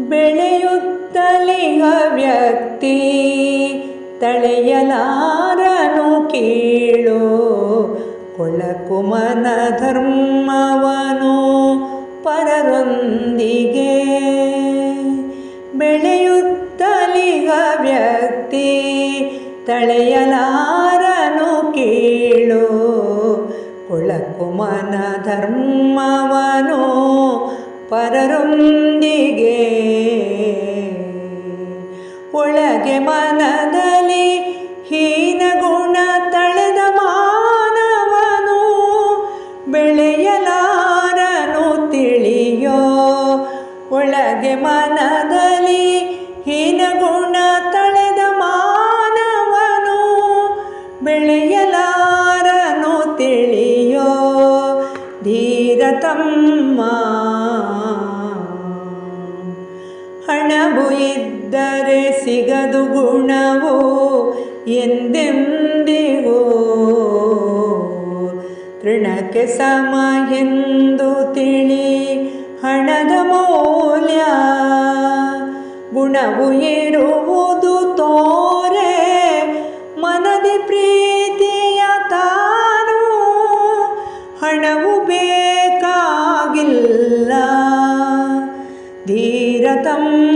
ಬೆಳೆಯುತ್ತಲಿಹ ವ್ಯಕ್ತಿ ತಳೆಯಲಾರನು ಕೇಳು. ಕೊಳಕು ಮನ ಧರ್ಮವನು ಪರರೊಂದಿಗೆ. ಬೆಳೆಯುತ್ತಲಿಹ ವ್ಯಕ್ತಿ ತಳೆಯಲಾರನು ಕೇಳು. ಕೊಳಕು ಮನ ಧರ್ಮವನು ಪರರೊಂದಿಗೆ ಒಳಗೆ ಮನದಲ್ಲಿ ಹೀನ ಗುಣ ತಳೆದ ಮಾನವನು ಬೆಳೆಯಲಾರನು ತಿಳಿಯೋ ಒಳಗೆ ಮನದಲ್ಲಿ ಹೀನ ಗುಣ ಧೀರತಮ್ಮ ಹಣವು ಇದ್ದರೆ ಸಿಗದು ಗುಣವು ಎಂದೆಂದಿಗೂ? ತೃಣಕ್ಕೆ ಸಮ ಎಂದು ತಿಳಿ ಹಣದ ಮೌಲ್ಯ ಗುಣವು ಇರುವುದು ತೋರೆ ಮನದಿ ಪ್ರೀತಿಯ ತಾನು ಹಣವು धीरतम्